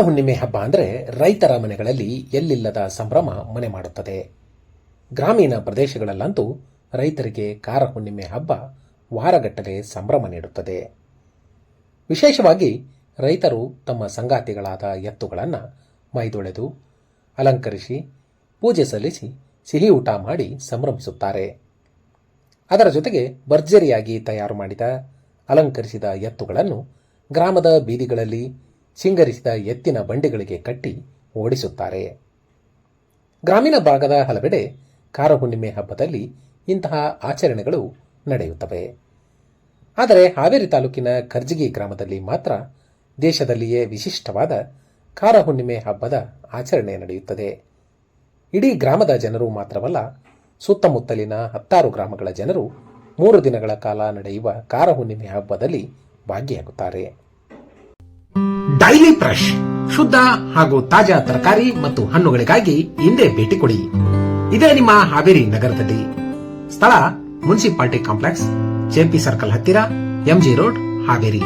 ಹುಣ್ಣಿಮೆ ಹಬ್ಬ ಅಂದರೆ ರೈತರ ಮನೆಗಳಲ್ಲಿ ಎಲ್ಲಿಲ್ಲದ ಸಂಭ್ರಮ ಮನೆ ಮಾಡುತ್ತದೆ. ಗ್ರಾಮೀಣ ಪ್ರದೇಶಗಳಲ್ಲಂತೂ ರೈತರಿಗೆ ಕಾರ ಹುಣ್ಣಿಮೆ ಹಬ್ಬ ವಾರಗಟ್ಟಲೆ ಸಂಭ್ರಮ ನೀಡುತ್ತದೆ. ವಿಶೇಷವಾಗಿ ರೈತರು ತಮ್ಮ ಸಂಗಾತಿಗಳಾದ ಎತ್ತುಗಳನ್ನು ಮೈದೊಳೆದು ಅಲಂಕರಿಸಿ, ಪೂಜೆ ಸಲ್ಲಿಸಿ, ಸಿಹಿ ಊಟ ಮಾಡಿ ಸಂಭ್ರಮಿಸುತ್ತಾರೆ. ಅದರ ಜೊತೆಗೆ ಭರ್ಜರಿಯಾಗಿ ತಯಾರು ಮಾಡಿದ, ಅಲಂಕರಿಸಿದ ಎತ್ತುಗಳನ್ನು ಗ್ರಾಮದ ಬೀದಿಗಳಲ್ಲಿ ಸಿಂಗರಿಸಿದ ಎತ್ತಿನ ಬಂಡಿಗಳಿಗೆ ಕಟ್ಟಿ ಓಡಿಸುತ್ತಾರೆ. ಗ್ರಾಮೀಣ ಭಾಗದ ಹಲವೆಡೆ ಕಾರ ಹುಣ್ಣಿಮೆ ಹಬ್ಬದಲ್ಲಿ ಇಂತಹ ಆಚರಣೆಗಳು ನಡೆಯುತ್ತವೆ. ಆದರೆ ಹಾವೇರಿ ತಾಲೂಕಿನ ಕರ್ಜಗಿ ಗ್ರಾಮದಲ್ಲಿ ಮಾತ್ರ ದೇಶದಲ್ಲಿಯೇ ವಿಶಿಷ್ಟವಾದ ಕಾರ ಹುಣ್ಣಿಮೆ ಹಬ್ಬದ ಆಚರಣೆ ನಡೆಯುತ್ತದೆ. ಇಡೀ ಗ್ರಾಮದ ಜನರು ಮಾತ್ರವಲ್ಲ, ಸುತ್ತಮುತ್ತಲಿನ ಹತ್ತಾರು ಗ್ರಾಮಗಳ ಜನರು ಮೂರು ದಿನಗಳ ಕಾಲ ನಡೆಯುವ ಕಾರ ಹುಣ್ಣಿಮೆ ಹಬ್ಬದಲ್ಲಿ ಭಾಗಿಯಾಗುತ್ತಾರೆ. ಡೈಲಿ ಫ್ರೆಶ್ ಶುದ್ಧ ಹಾಗೂ ತಾಜಾ ತರಕಾರಿ ಮತ್ತು ಹಣ್ಣುಗಳಿಗಾಗಿ ಹಿಂದೆ ಭೇಟಿ ಕೊಡಿ. ಇದೇ ನಿಮ್ಮ ಹಾವೇರಿ ನಗರದಲ್ಲಿ. ಸ್ಥಳ, ಮುನ್ಸಿಪಾಲಿಟಿ ಕಾಂಪ್ಲೆಕ್ಸ್ ಜೆಪಿ ಸರ್ಕಲ್ ಹತ್ತಿರ, ಎಂಜಿ ರೋಡ್, ಹಾವೇರಿ.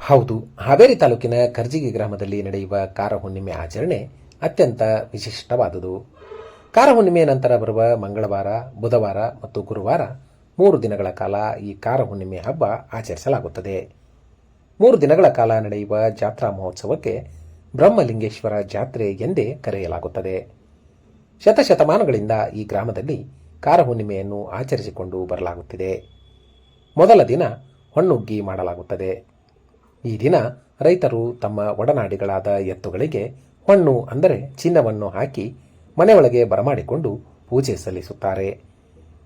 ಹೌದು, ಹಾವೇರಿ ತಾಲೂಕಿನ ಕರ್ಜಿಗಿ ಗ್ರಾಮದಲ್ಲಿ ನಡೆಯುವ ಕಾರ ಹುಣ್ಣಿಮೆ ಆಚರಣೆ ಅತ್ಯಂತ ವಿಶಿಷ್ಟವಾದುದು. ಕಾರ ಹುಣ್ಣಿಮೆಯ ನಂತರ ಬರುವ ಮಂಗಳವಾರ, ಬುಧವಾರ ಮತ್ತು ಗುರುವಾರ ಮೂರು ದಿನಗಳ ಕಾಲ ಈ ಕಾರ ಹುಣ್ಣಿಮೆ ಹಬ್ಬ ಆಚರಿಸಲಾಗುತ್ತದೆ. ಮೂರು ದಿನಗಳ ಕಾಲ ನಡೆಯುವ ಜಾತ್ರಾ ಮಹೋತ್ಸವಕ್ಕೆ ಬ್ರಹ್ಮಲಿಂಗೇಶ್ವರ ಜಾತ್ರೆ ಎಂದೇ ಕರೆಯಲಾಗುತ್ತದೆ. ಶತಶತಮಾನಗಳಿಂದ ಈ ಗ್ರಾಮದಲ್ಲಿ ಕಾರ ಹುಣ್ಣಿಮೆಯನ್ನು ಆಚರಿಸಿಕೊಂಡು ಬರಲಾಗುತ್ತಿದೆ. ಮೊದಲ ದಿನ ಹೊಣ್ಣುಗ್ಗಿ ಮಾಡಲಾಗುತ್ತದೆ. ಈ ದಿನ ರೈತರು ತಮ್ಮ ಒಡನಾಡಿಗಳಾದ ಎತ್ತುಗಳಿಗೆ ಹೊಣ್ಣು ಅಂದರೆ ಚಿನ್ನವನ್ನು ಹಾಕಿ ಮನೆಯೊಳಗೆ ಬರಮಾಡಿಕೊಂಡು ಪೂಜೆ ಸಲ್ಲಿಸುತ್ತಾರೆ.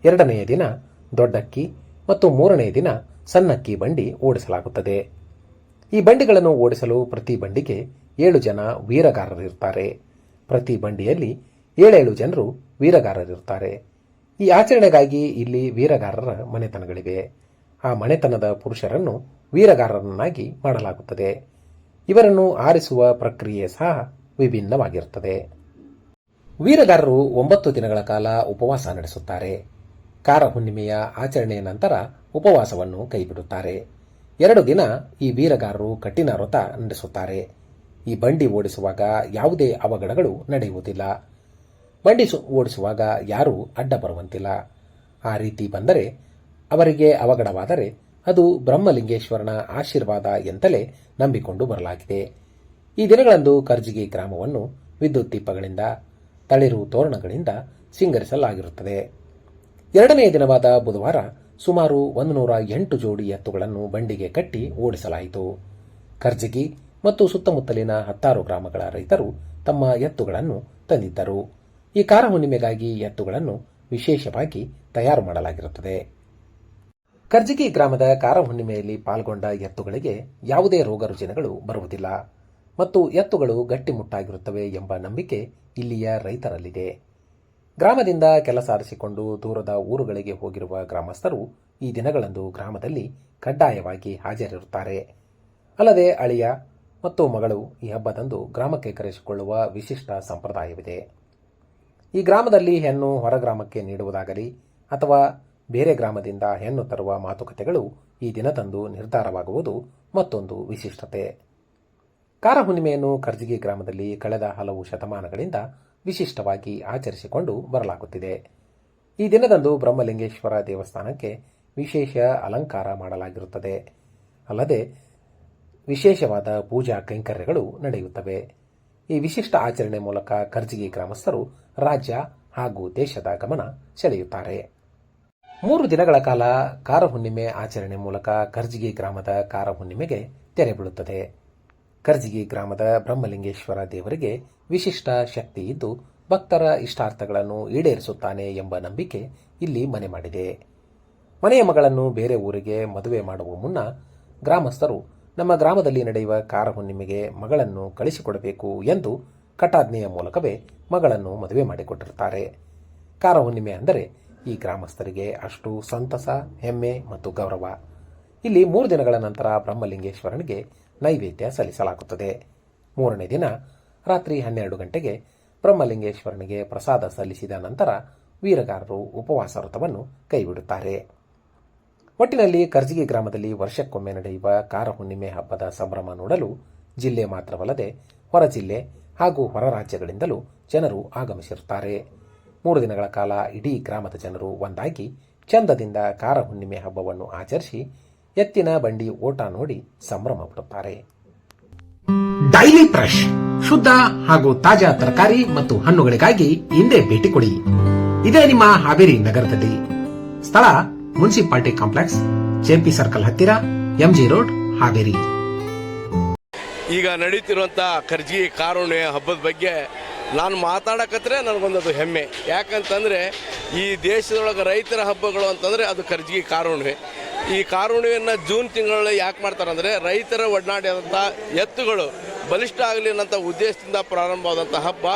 ಎರಡನೆಯ ದಿನ ದೊಡ್ಡಕ್ಕಿ ಮತ್ತು ಮೂರನೆಯ ದಿನ ಸಣ್ಣಕ್ಕಿ ಬಂಡಿ ಓಡಿಸಲಾಗುತ್ತದೆ. ಈ ಬಂಡಿಗಳನ್ನು ಓಡಿಸಲು ಪ್ರತಿ ಬಂಡಿಗೆ ಏಳು ಜನ ವೀರಗಾರರಿರ್ತಾರೆ. ಪ್ರತಿ ಬಂಡಿಯಲ್ಲಿ ಏಳೇಳು ಜನರು ವೀರಗಾರರಿರ್ತಾರೆ. ಈ ಆಚರಣೆಗಾಗಿ ಇಲ್ಲಿ ವೀರಗಾರರ ಮನೆತನಗಳಿವೆ. ಆ ಮನೆತನದ ಪುರುಷರನ್ನು ವೀರಗಾರರನ್ನಾಗಿ ಮಾಡಲಾಗುತ್ತದೆ. ಇವರನ್ನು ಆರಿಸುವ ಪ್ರಕ್ರಿಯೆ ಸಹ ವಿಭಿನ್ನವಾಗಿರುತ್ತದೆ. ವೀರಗಾರರು ಒಂಬತ್ತು ದಿನಗಳ ಕಾಲ ಉಪವಾಸ ನಡೆಸುತ್ತಾರೆ. ಕಾರ ಹುಣ್ಣಿಮೆಯ ಆಚರಣೆಯ ನಂತರ ಉಪವಾಸವನ್ನು ಕೈಬಿಡುತ್ತಾರೆ. ಎರಡು ದಿನ ಈ ವೀರಗಾರರು ಕಠಿಣ ವ್ರತ ನಡೆಸುತ್ತಾರೆ. ಈ ಬಂಡಿ ಓಡಿಸುವಾಗ ಯಾವುದೇ ಅವಘಡಗಳು ನಡೆಯುವುದಿಲ್ಲ. ಬಂಡಿ ಓಡಿಸುವಾಗ ಯಾರೂ ಅಡ್ಡ ಬರುವಂತಿಲ್ಲ. ಆ ರೀತಿ ಬಂದರೆ ಅವರಿಗೆ ಅವಘಡವಾದರೆ ಅದು ಬ್ರಹ್ಮಲಿಂಗೇಶ್ವರನ ಆಶೀರ್ವಾದ ಎಂತಲೇ ನಂಬಿಕೊಂಡು ಬರಲಾಗಿದೆ. ಈ ದಿನಗಳಂದು ಕರ್ಜಿಗಿ ಗ್ರಾಮವನ್ನು ವಿದ್ಯುತ್ ದೀಪಗಳಿಂದ, ತಳಿರು ತೋರಣಗಳಿಂದ ಸಿಂಗರಿಸಲಾಗಿರುತ್ತದೆ ಎರಡನೆಯ ದಿನವಾದ ಬುಧವಾರ ಸುಮಾರು ಒಂದು ನೂರ ಎಂಟು ಜೋಡಿ ಎತ್ತುಗಳನ್ನು ಬಂಡಿಗೆ ಕಟ್ಟಿ ಓಡಿಸಲಾಯಿತು. ಕರ್ಜಗಿ ಮತ್ತು ಸುತ್ತಮುತ್ತಲಿನ ಹತ್ತಾರು ಗ್ರಾಮಗಳ ರೈತರು ತಮ್ಮ ಎತ್ತುಗಳನ್ನು ತಂದಿದ್ದರು. ಈ ಕಾರ ಹುಣ್ಣಿಮೆಗಾಗಿ ಎತ್ತುಗಳನ್ನು ವಿಶೇಷವಾಗಿ ತಯಾರು ಮಾಡಲಾಗಿರುತ್ತದೆ. ಕರ್ಜಗಿ ಗ್ರಾಮದ ಕಾರ ಹುಣ್ಣಿಮೆಯಲ್ಲಿ ಪಾಲ್ಗೊಂಡ ಎತ್ತುಗಳಿಗೆ ಯಾವುದೇ ರೋಗ ರುಜಿನಗಳು ಬರುವುದಿಲ್ಲ. ಮತ್ತು ಎತ್ತುಗಳು ಗಟ್ಟಿಮುಟ್ಟಾಗಿರುತ್ತವೆ ಎಂಬ ನಂಬಿಕೆ ಇಲ್ಲಿಯ ರೈತರಲ್ಲಿದೆ. ಗ್ರಾಮದಿಂದ ಕೆಲಸ ಆರಿಸಿಕೊಂಡು ದೂರದ ಊರುಗಳಿಗೆ ಹೋಗಿರುವ ಗ್ರಾಮಸ್ಥರು ಈ ದಿನಗಳಂದು ಗ್ರಾಮದಲ್ಲಿ ಕಡ್ಡಾಯವಾಗಿ ಹಾಜರಿರುತ್ತಾರೆ. ಅಲ್ಲದೆ ಅಳಿಯ ಮತ್ತು ಮಗಳು ಈ ಹಬ್ಬದಂದು ಗ್ರಾಮಕ್ಕೆ ಕರೆಸಿಕೊಳ್ಳುವ ವಿಶಿಷ್ಟ ಸಂಪ್ರದಾಯವಿದೆ. ಈ ಗ್ರಾಮದಲ್ಲಿ ಹೆಣ್ಣು ಹೊರ ಗ್ರಾಮಕ್ಕೆ ನೀಡುವುದಾಗಲಿ ಅಥವಾ ಬೇರೆ ಗ್ರಾಮದಿಂದ ಹೆಣ್ಣು ತರುವ ಮಾತುಕತೆಗಳು ಈ ದಿನದಂದು ನಿರ್ಧಾರವಾಗುವುದು ಮತ್ತೊಂದು ವಿಶಿಷ್ಟತೆ. ಕಾರ ಹುಣ್ಣಿಮೆಯನ್ನು ಕರ್ಜಿಗಿ ಗ್ರಾಮದಲ್ಲಿ ಕಳೆದ ಹಲವು ಶತಮಾನಗಳಿಂದ ವಿಶಿಷ್ಟವಾಗಿ ಆಚರಿಸಿಕೊಂಡು ಬರಲಾಗುತ್ತಿದೆ. ಈ ದಿನದಂದು ಬ್ರಹ್ಮಲಿಂಗೇಶ್ವರ ದೇವಸ್ಥಾನಕ್ಕೆ ವಿಶೇಷ ಅಲಂಕಾರ ಮಾಡಲಾಗಿರುತ್ತದೆ. ಅಲ್ಲದೆ ವಿಶೇಷವಾದ ಪೂಜಾ ಕೈಂಕರ್ಯಗಳು ನಡೆಯುತ್ತವೆ. ಈ ವಿಶಿಷ್ಟ ಆಚರಣೆ ಮೂಲಕ ಕರ್ಜಿಗಿ ಗ್ರಾಮಸ್ಥರು ರಾಜ್ಯ ಹಾಗೂ ದೇಶದ ಗಮನ ಸೆಳೆಯುತ್ತಾರೆ. ಮೂರು ದಿನಗಳ ಕಾಲ ಕಾರ ಹುಣ್ಣಿಮೆ ಆಚರಣೆ ಮೂಲಕ ಕರ್ಜಿಗಿ ಗ್ರಾಮದ ಕಾರ ಹುಣ್ಣಿಮೆಗೆ ತೆರೆ ಬೀಳುತ್ತದೆ. ಕರ್ಜಿಗಿ ಗ್ರಾಮದ ಬ್ರಹ್ಮಲಿಂಗೇಶ್ವರ ದೇವರಿಗೆ ವಿಶಿಷ್ಟ ಶಕ್ತಿ ಇದ್ದು ಭಕ್ತರ ಇಷ್ಟಾರ್ಥಗಳನ್ನು ಈಡೇರಿಸುತ್ತಾನೆ ಎಂಬ ನಂಬಿಕೆ ಇಲ್ಲಿ ಮನೆ ಮಾಡಿದೆ. ಮನೆಯ ಮಗಳನ್ನು ಬೇರೆ ಊರಿಗೆ ಮದುವೆ ಮಾಡುವ ಮುನ್ನ ಗ್ರಾಮಸ್ಥರು, ನಮ್ಮ ಗ್ರಾಮದಲ್ಲಿ ನಡೆಯುವ ಕಾರ ಹುಣ್ಣಿಮೆಗೆ ಮಗಳನ್ನು ಕಳಿಸಿಕೊಡಬೇಕು ಎಂದು ಕಟಾಜ್ಞೆಯ ಮೂಲಕವೇ ಮಗಳನ್ನು ಮದುವೆ ಮಾಡಿಕೊಟ್ಟಿರುತ್ತಾರೆ. ಕಾರ ಹುಣ್ಣಿಮೆ ಅಂದರೆ ಈ ಗ್ರಾಮಸ್ಥರಿಗೆ ಅಷ್ಟು ಸಂತಸ, ಹೆಮ್ಮೆ ಮತ್ತು ಗೌರವ. ಇಲ್ಲಿ ಮೂರು ದಿನಗಳ ನಂತರ ಬ್ರಹ್ಮಲಿಂಗೇಶ್ವರನಿಗೆ ನೈವೇದ್ಯ ಸಲ್ಲಿಸಲಾಗುತ್ತದೆ. ಮೂರನೇ ದಿನ ರಾತ್ರಿ ಹನ್ನೆರಡು ಗಂಟೆಗೆ ಬ್ರಹ್ಮಲಿಂಗೇಶ್ವರನಿಗೆ ಪ್ರಸಾದ ಸಲ್ಲಿಸಿದ ನಂತರ ವೀರಗಾರರು ಉಪವಾಸ ವ್ರತವನ್ನು ಕೈಬಿಡುತ್ತಾರೆ. ಒಟ್ಟಿನಲ್ಲಿ ಕರ್ಜಿಗೆ ಗ್ರಾಮದಲ್ಲಿ ವರ್ಷಕ್ಕೊಮ್ಮೆ ನಡೆಯುವ ಕಾರ ಹುಣ್ಣಿಮೆ ಹಬ್ಬದ ಸಂಭ್ರಮ ನೋಡಲು ಜಿಲ್ಲೆ ಮಾತ್ರವಲ್ಲದೆ ಹೊರ ಜಿಲ್ಲೆ ಹಾಗೂ ಹೊರ ರಾಜ್ಯಗಳಿಂದಲೂ ಜನರು ಆಗಮಿಸಿರುತ್ತಾರೆ. ಮೂರು ದಿನಗಳ ಕಾಲ ಇಡೀ ಗ್ರಾಮದ ಜನರು ಒಂದಾಗಿ ಚಂದದಿಂದ ಕಾರ ಹುಣ್ಣಿಮೆ ಹಬ್ಬವನ್ನು ಆಚರಿಸಿ ಎತ್ತಿನ ಬಂಡಿ ಓಟ ನೋಡಿ ಸಂಭ್ರಮ ಪಡುತ್ತಾರೆ. ಶುದ್ಧ ಹಾಗೂ ತಾಜಾ ತರಕಾರಿ ಮತ್ತು ಹಣ್ಣುಗಳಿಗಾಗಿ ಹಿಂದೆ ಭೇಟಿ ಕೊಡಿ. ಇದೇ ನಿಮ್ಮ ಹಾವೇರಿ ನಗರದಲ್ಲಿ. ಸ್ಥಳ, ಮುನ್ಸಿಪಾಲಿಟಿ ಕಾಂಪ್ಲೆಕ್ಸ್ ಜೆಪಿ ಸರ್ಕಲ್ ಹತ್ತಿರ, ಎಂಜಿ ರೋಡ್, ಹಾವೇರಿ. ಈಗ ನಡೀತಿರುವಂಥ ಕರ್ಜಿ ಕಾರುಣ್ಯ ಹಬ್ಬದ ಬಗ್ಗೆ ನಾನು ಮಾತಾಡಕತ್ರೆ ನನಗೊಂದದು ಹೆಮ್ಮೆ. ಯಾಕಂತಂದರೆ ಈ ದೇಶದೊಳಗೆ ರೈತರ ಹಬ್ಬಗಳು ಅಂತಂದ್ರೆ ಅದು ಕರ್ಜಿಗೆ ಕಾರುಣ್ವೆ ಈ ಕಾರುಣ್ವೆಯನ್ನು ಜೂನ್ ತಿಂಗಳಲ್ಲಿ ಯಾಕೆ ಮಾಡ್ತಾರಂದ್ರೆ ರೈತರ ಒಡನಾಡಿದಂಥ ಎತ್ತುಗಳು ಬಲಿಷ್ಠ ಆಗಲಿ ಅನ್ನೋಂಥ ಉದ್ದೇಶದಿಂದ ಪ್ರಾರಂಭವಾದಂಥ ಹಬ್ಬ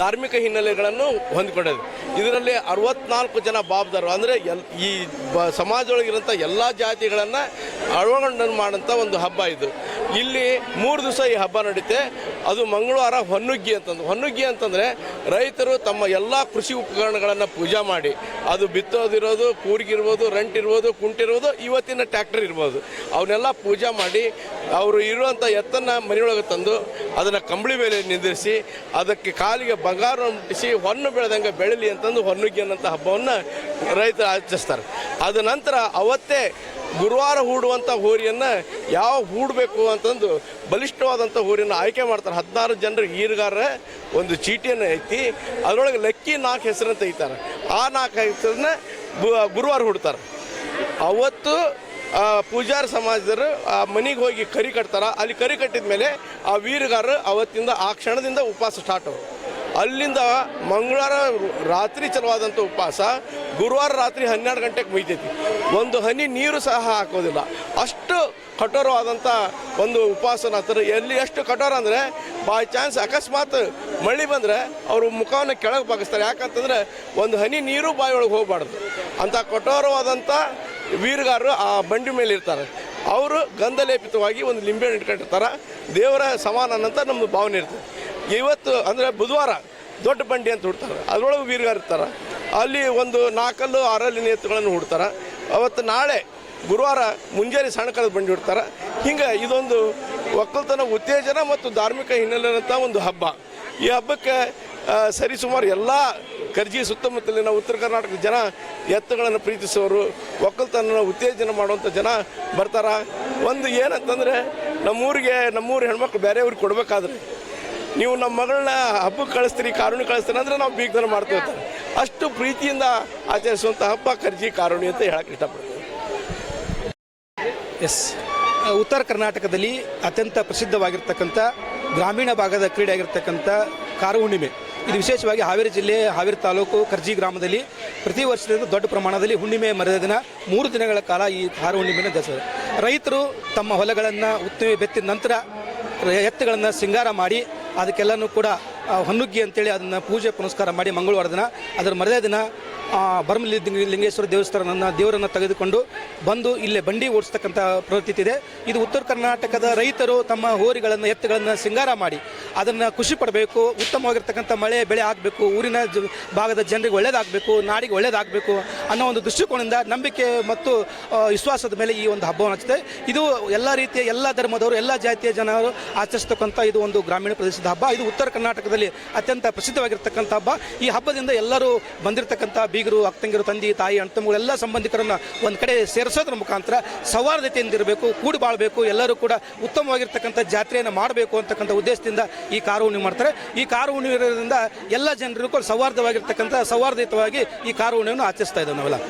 ಧಾರ್ಮಿಕ ಹಿನ್ನೆಲೆಗಳನ್ನು ಹೊಂದಿಕೊಂಡಿದೆ. ಇದರಲ್ಲಿ ಅರವತ್ನಾಲ್ಕು ಜನ ಬಾಬ್ದಾರು, ಅಂದರೆ ಎಲ್ ಈ ಬ ಸಮಾಜದೊಳಗಿರೋಂಥ ಎಲ್ಲ ಜಾತಿಗಳನ್ನು ಅಳವಡಿಕೆ ಮಾಡೋಂಥ ಒಂದು ಹಬ್ಬ ಇದು. ಇಲ್ಲಿ ಮೂರು ದಿವಸ ಈ ಹಬ್ಬ ನಡೀತೆ. ಅದು ಮಂಗಳವಾರ ಹೊನ್ನುಗ್ಗಿ ಅಂತಂದು. ಹೊನ್ನುಗ್ಗಿ ಅಂತಂದರೆ ರೈತರು ತಮ್ಮ ಎಲ್ಲ ಕೃಷಿ ಉಪಕರಣಗಳನ್ನು ಪೂಜೆ ಮಾಡಿ. ಅದು ಬಿತ್ತೋದಿರೋದು, ಕೂರ್ಗಿರ್ಬೋದು ರೆಂಟ್ ಇರ್ಬೋದು ಕುಂಟಿರ್ಬೋದು, ಇವತ್ತಿನ ಟ್ಯಾಕ್ಟರ್ ಇರ್ಬೋದು. ಅವನ್ನೆಲ್ಲ ಪೂಜೆ ಮಾಡಿ, ಅವರು ಇರುವಂಥ ಎತ್ತನ್ನು ಮನೆಯೊಳಗೆ ತಂದು ಅದನ್ನು ಕಂಬಳಿ ಮೇಲೆ ನಿಂದಿರಿಸಿ, ಅದಕ್ಕೆ ಕಾಲಿಗೆ ಬಂಗಾರ ಮುಟ್ಟಿಸಿ ಹೊನ್ನು ಬೆಳೆದಂಗೆ ಬೆಳಲಿ ಅಂತಂದು ಹೊನ್ನುಗ್ಗಿ ಅನ್ನೋಂಥ ಹಬ್ಬವನ್ನು ರೈತರು ಆಚರಿಸ್ತಾರೆ. ಅದ ನಂತರ ಅವತ್ತೇ ಗುರುವಾರ ಹೂಡುವಂಥ ಹೋರಿಯನ್ನು ಯಾವ ಹೂಡಬೇಕು ಅಂತಂದು ಬಲಿಷ್ಠವಾದಂಥ ಹೋರಿಯನ್ನು ಆಯ್ಕೆ ಮಾಡ್ತಾರೆ. ಹದಿನಾರು ಜನರು ಈರುಗಾರ ಒಂದು ಚೀಟಿಯನ್ನು ಐತಿ ಅದರೊಳಗೆ ಲಕ್ಕಿ ನಾಲ್ಕು ಹೆಸರನ್ನು ತೆಗಿತಾರೆ ಆ ನಾಲ್ಕು ಹೆಸರನ್ನ ಗುರುವಾರ ಹೂಡ್ತಾರೆ. ಅವತ್ತು ಪೂಜಾರಿ ಸಮಾಜದರು ಆ, ಮನೆಗೆ ಹೋಗಿ ಕರಿ ಕಟ್ತಾರೆ. ಅಲ್ಲಿ ಕರಿ ಕಟ್ಟಿದ ಮೇಲೆ ಆ ವೀರಗಾರರು ಅವತ್ತಿಂದ ಆ ಕ್ಷಣದಿಂದ ಉಪವಾಸ ಸ್ಟಾರ್ಟ್ ಅಲ್ಲಿಂದ ಮಂಗಳವಾರ ರಾತ್ರಿ ಚಲವಾದಂಥ ಉಪವಾಸ, ಗುರುವಾರ ರಾತ್ರಿ ಹನ್ನೆರಡು ಗಂಟೆಗೆ ಮುಗಿತೈತಿ ಒಂದು ಹನಿ ನೀರು ಸಹ ಹಾಕೋದಿಲ್ಲ. ಅಷ್ಟು ಕಠೋರವಾದಂಥ ಒಂದು ಉಪವಾಸನ ಹತ್ತಿರ ಎಲ್ಲಿ ಎಷ್ಟು ಕಠೋರ ಅಂದರೆ ಬೈ ಚಾನ್ಸ್ ಅಕಸ್ಮಾತ್ ಮಳೆ ಬಂದರೆ ಅವರು ಮುಖವನ್ನು ಕೆಳಗೆ ಬಾಗಿಸ್ತಾರೆ. ಯಾಕಂತಂದ್ರೆ ಒಂದು ಹನಿ ನೀರು ಬಾಯಿಯೊಳಗೆ ಹೋಗಬಾರ್ದು. ಅಂಥ ಕಠೋರವಾದಂಥ ವೀರಗಾರರು ಆ ಬಂಡಿ ಮೇಲೆ ಇರ್ತಾರೆ. ಅವರು ಗಂಧಲೇಪಿತವಾಗಿ ಒಂದು ಲಿಂಬೆ ಇಟ್ಕೊಂಡಿರ್ತಾರೆ. ದೇವರ ಸಮಾನ ಅಂತ ನಮ್ಮದು ಭಾವನೆ ಇರ್ತದೆ. ಇವತ್ತು ಅಂದರೆ ಬುಧವಾರ ದೊಡ್ಡ ಬಂಡಿ ಅಂತ ಹುಡ್ತಾರೆ. ಅದರೊಳಗೆ ವೀರಗಾರ ಇರ್ತಾರೆ. ಅಲ್ಲಿ ಒಂದು ನಾಲ್ಕಲ್ಲು ಆರಲ್ಲಿ ಎತ್ತುಗಳನ್ನು ಹುಡ್ತಾರೆ. ಅವತ್ತು ನಾಳೆ ಗುರುವಾರ ಮುಂಜಾನೆ ಸಣ್ಣಕಾಲದ ಬಂಡಿ ಹುಡ್ತಾರೆ. ಹಿಂಗೆ ಇದೊಂದು ಒಕ್ಕಲ್ತನ, ಉತ್ತೇಜನ ಮತ್ತು ಧಾರ್ಮಿಕ ಹಿನ್ನೆಲೆಯಂಥ ಒಂದು ಹಬ್ಬ. ಈ ಹಬ್ಬಕ್ಕೆ ಸರಿಸುಮಾರು ಎಲ್ಲ ಕರ್ಜಿ ಸುತ್ತಮುತ್ತಲಿನ ಉತ್ತರ ಕರ್ನಾಟಕದ ಜನ ಎತ್ತುಗಳನ್ನು ಪ್ರೀತಿಸೋರು ಒಕ್ಕಲ್ತನ ಉತ್ತೇಜನ ಮಾಡುವಂಥ ಜನ ಬರ್ತಾರ. ಒಂದು ಏನಂತಂದರೆ, ನಮ್ಮೂರಿಗೆ, ನಮ್ಮೂರು ಹೆಣ್ಮಕ್ಳು ಬೇರೆ ಊರಿಗೆ ಕೊಡಬೇಕಾದ್ರೆ, ನೀವು ನಮ್ಮ ಮಗಳನ್ನ ಹಬ್ಬಕ್ಕೆ ಕಳಿಸ್ತೀರಿ ಕಾರುಣಿ ಕಳಿಸ್ತೀರಿ ಅಂದರೆ ನಾವು ಬೀಗ್ದನ ಮಾಡ್ತೀವಿ ಅಷ್ಟು ಪ್ರೀತಿಯಿಂದ ಆಚರಿಸುವಂಥ ಹಬ್ಬ ಕರ್ಜಿ ಕಾರುಣಿ ಅಂತ ಹೇಳಕ್ಕೆ ಇಷ್ಟಪಡ್ತೀವಿ ಎಸ್ ಉತ್ತರ ಕರ್ನಾಟಕದಲ್ಲಿ ಅತ್ಯಂತ ಪ್ರಸಿದ್ಧವಾಗಿರ್ತಕ್ಕಂಥ ಗ್ರಾಮೀಣ ಭಾಗದ ಕ್ರೀಡೆ ಆಗಿರ್ತಕ್ಕಂಥ ಕಾರು ಹುಣ್ಣಿಮೆ ಇದು ವಿಶೇಷವಾಗಿ ಹಾವೇರಿ ಜಿಲ್ಲೆ, ಹಾವೇರಿ ತಾಲೂಕು ಕರ್ಜಿ ಗ್ರಾಮದಲ್ಲಿ ಪ್ರತಿ ವರ್ಷದಿಂದ ದೊಡ್ಡ ಪ್ರಮಾಣದಲ್ಲಿ ಹುಣ್ಣಿಮೆ ಮರದ ದಿನ ಮೂರು ದಿನಗಳ ಕಾಲ ಈ ಹಾರು ಹುಣ್ಣಿಮೆಯನ್ನು ಜರಿಸ್ತಾರೆ ರೈತರು ತಮ್ಮ ಹೊಲಗಳನ್ನು ಉತ್ತಮ ಬೆತ್ತಿದ ನಂತರ ಎತ್ತುಗಳನ್ನು ಸಿಂಗಾರ ಮಾಡಿ ಅದಕ್ಕೆಲ್ಲನೂ ಕೂಡ ಹೊನ್ನುಗ್ಗಿ ಅಂತೇಳಿ ಅದನ್ನು ಪೂಜೆ ಪುನಸ್ಕಾರ ಮಾಡಿ ಮಂಗಳವಾರ ದಿನ ಅದರ ಮರದ ದಿನ ಬರಮಲಿ ಲಿಂಗೇಶ್ವರ ದೇವಸ್ಥಾನನ ದೇವರನ್ನು ತೆಗೆದುಕೊಂಡು ಬಂದು ಇಲ್ಲೇ ಬಂಡಿ ಓಡಿಸ್ತಕ್ಕಂಥ ಪ್ರವೃತ್ತಿ ಇದೆ ಇದು ಉತ್ತರ ಕರ್ನಾಟಕದ ರೈತರು ತಮ್ಮ ಹೋರಿಗಳನ್ನು, ಎತ್ತುಗಳನ್ನು ಸಿಂಗಾರ ಮಾಡಿ ಅದನ್ನು ಖುಷಿ ಪಡಬೇಕು, ಉತ್ತಮವಾಗಿರ್ತಕ್ಕಂಥ ಮಳೆ, ಬೆಳೆ ಆಗಬೇಕು, ಊರಿನ ಭಾಗದ ಜನರಿಗೆ ಒಳ್ಳೇದಾಗಬೇಕು, ನಾಡಿಗೆ ಒಳ್ಳೇದಾಗಬೇಕು ಅನ್ನೋ ಒಂದು ದೃಷ್ಟಿಕೋನದಿಂದ ನಂಬಿಕೆ ಮತ್ತು ವಿಶ್ವಾಸದ ಮೇಲೆ ಈ ಒಂದು ಹಬ್ಬವನ್ನು ಹಚ್ಚಿದೆ. ಇದು ಎಲ್ಲ ರೀತಿಯ ಎಲ್ಲ ಧರ್ಮದವರು, ಎಲ್ಲ ಜಾತಿಯ ಜನರು ಆಚರಿಸ್ತಕ್ಕಂಥ ಇದು ಒಂದು ಗ್ರಾಮೀಣ ಪ್ರದೇಶದ ಹಬ್ಬ. ಇದು ಉತ್ತರ ಕರ್ನಾಟಕದಲ್ಲಿ ಅತ್ಯಂತ ಪ್ರಸಿದ್ಧವಾಗಿರ್ತಕ್ಕಂಥ ಹಬ್ಬ. ಈ ಹಬ್ಬದಿಂದ ಎಲ್ಲರೂ ಬಂದಿರತಕ್ಕಂಥ ಬೀಗರು ಅಕ್ಕಂಗಿರು ತಂದೆ, ತಾಯಿ ಅಣ್ತಮ್ಮಗಳು ಸಂಬಂಧಿಕರನ್ನು ಒಂದು ಕಡೆ ಸೇರಿಸೋದ್ರ ಮುಖಾಂತರ ಸೌಹಾರ್ದತೆಯಿಂದ ಇರಬೇಕು ಕೂಡಿ ಬಾಳಬೇಕು, ಎಲ್ಲರೂ ಕೂಡ ಉತ್ತಮವಾಗಿರ್ತಕ್ಕಂಥ ಜಾತ್ರೆಯನ್ನು ಮಾಡಬೇಕು ಅಂತಕ್ಕಂಥ ಉದ್ದೇಶದಿಂದ ಈ ಕಾರು ಹುಣ್ಣಿಮೆ ಮಾಡ್ತಾರೆ. ಈ ಕಾರು ಹುಣ್ಣಿಮೆ ಇರೋದ್ರಿಂದ ಎಲ್ಲ ಜನರಿಗೂ ಸೌಹಾರ್ದವಾಗಿರ್ತಕ್ಕಂಥ ಸೌಹಾರ್ದಯುತವಾಗಿ ಈ ಕಾರು ಹುಣ್ಣಿಮೆಯನ್ನು ಆಚರಿಸ್ತಾ ಇದ್ದೇವೆ ನಾವೆಲ್ಲ.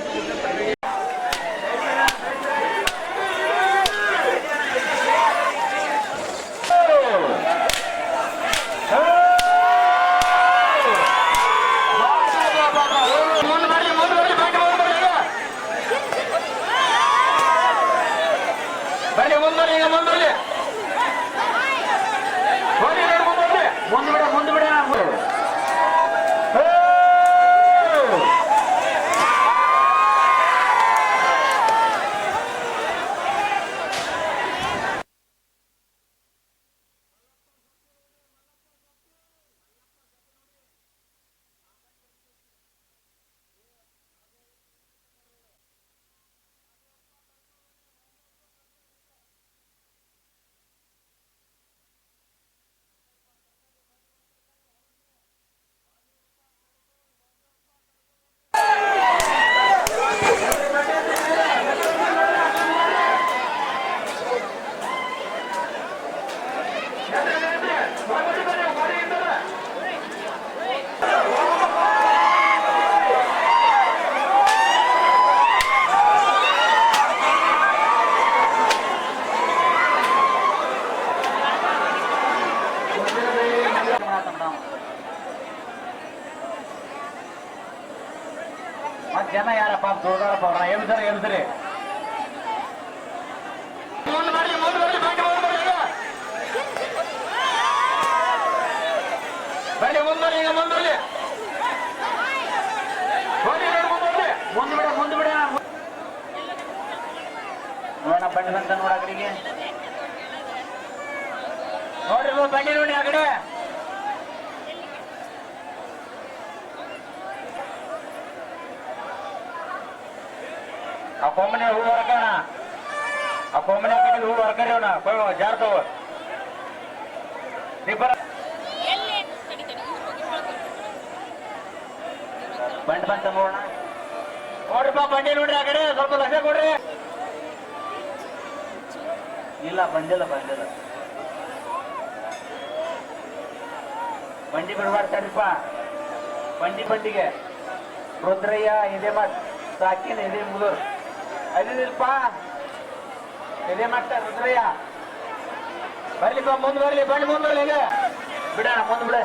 ಆ ಕೊಂಬನೆ ಹೂ ಹೊರಕೋಣ ಆ ಕೊಂಬನೆ ಕಡೆ ಹೂ ಹೊರಕರಿಯೋಣ ಜಾರ್ತವ ಇಬ್ಬರ. ಬಂಡ್ ಬಂತ ನೋಡೋಣ ನೋಡ್ರಿಪ್ಪ ಬಂಡಿ ನೋಡ್ರಿ ಆ ಕಡೆ. ಸ್ವಲ್ಪ ಲಕ್ಷ ಕೊಡ್ರಿ. ಇಲ್ಲ, ಬಂದಿಲ್ಲ ಬಂದಿಲ್ಲ. ಬಂಡಿ ಬಿಡಬಾರ್ತಾರಿಪ್ಪ ಬಂಡಿ, ಬಂಡಿಗೆ. ರುದ್ರಯ್ಯ ಇದೆ ಮತ್ ಸಾಕಿನ ಇದೆ ಮುದುರ್ ಅದಿಲ್ಪ ಇದೇ ಮಾಡ್ತಾರೆ ರುದ್ರಯ್ಯ. ಬರ್ಲಿಪ್ಪ ಮುಂದ್ ಬರ್ಲಿ ಬಣ್ಣ ಮುಂದ್ ಬರ್ಲಿ ಬಿಡೋಣ ಮುಂದ್ ಬಿಡ.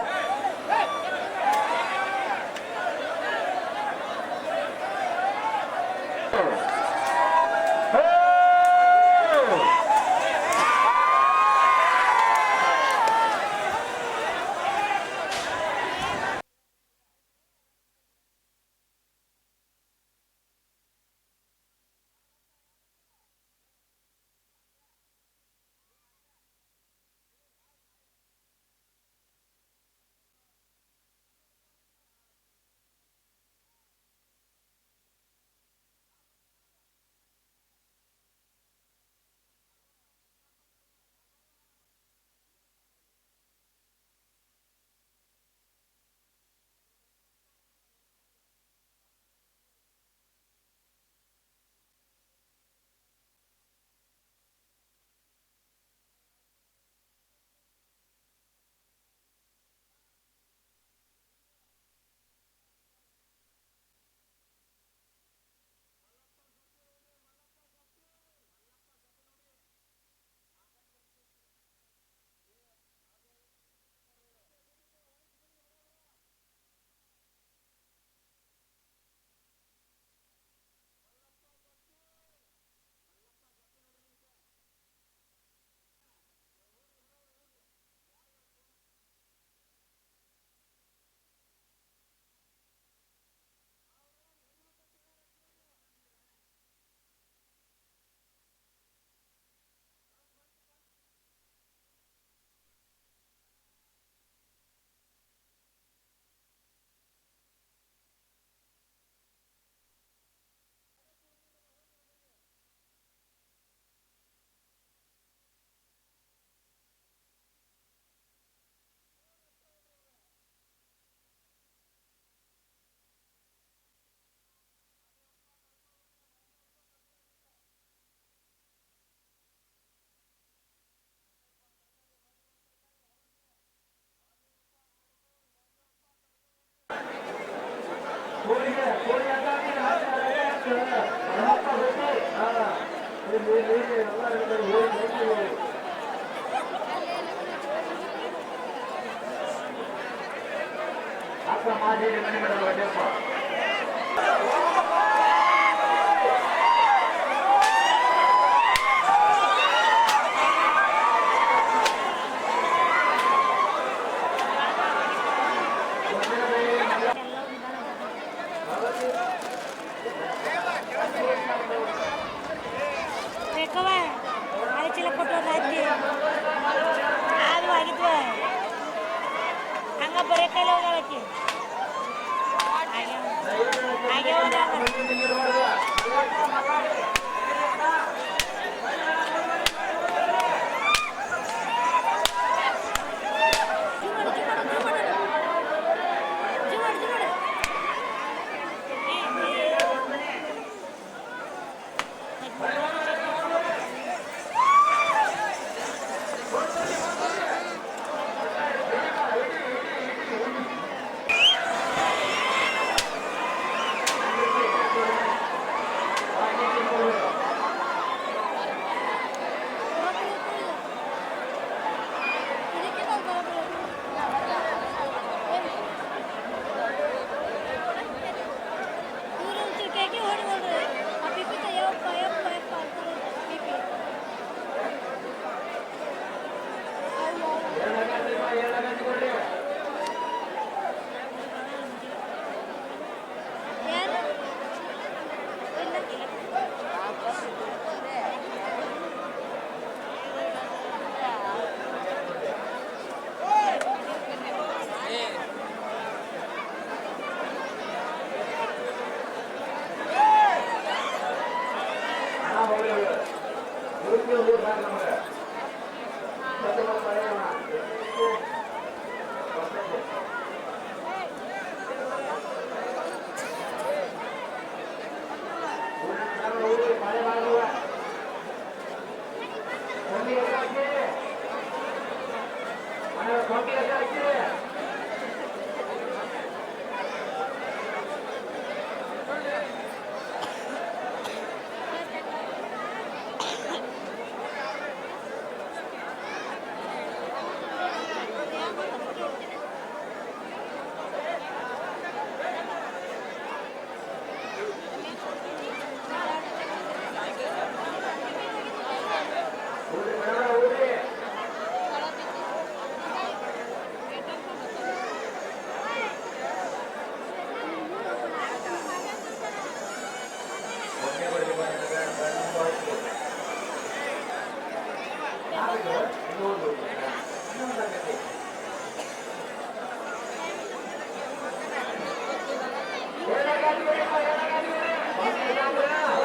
Vamos lá, galera! Vamos lá, galera!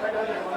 Gracias.